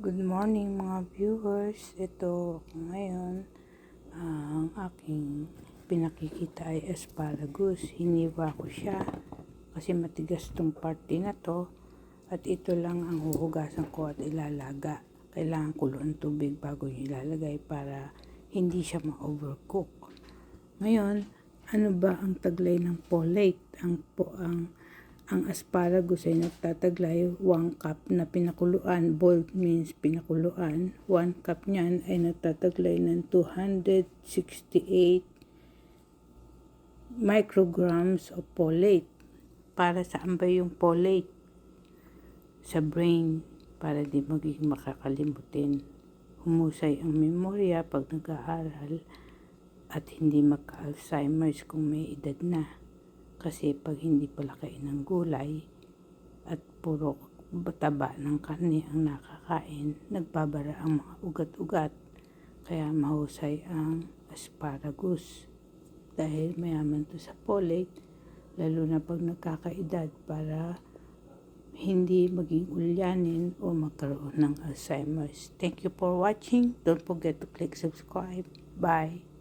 Good morning mga viewers. Ito ngayon. ang aking pinakikita ay asparagus. Hiniwa ko siya kasi matigas tong party na to. At ito lang ang huhugasan ko at ilalaga. Kailangan kulo ang tubig bago ilalagay para hindi siya ma-overcook. Ngayon, ano ba ang taglay ng folate? Ang po ang ang asparagus ay nagtataglay 1 cup na pinakuluan. Boiled means pinakuluan. 1 cup niyan ay nagtataglay ng 268 micrograms of folate. Para saan ba yung folate? Sa brain, para di magiging makakalimutin. Humusay ang memorya pag nag-aaral at hindi magka-Alzheimer's kung may edad na. Kasi pag hindi pala kain ng gulay at puro taba ng karne ang nakakain, nagbabara ang mga ugat-ugat. Kaya mahusay ang asparagus. Dahil mayaman to sa folate, lalo na pag nagkakaedad para hindi maging ulyanin o magkaroon ng Alzheimer's. Thank you for watching. Don't forget to click subscribe. Bye.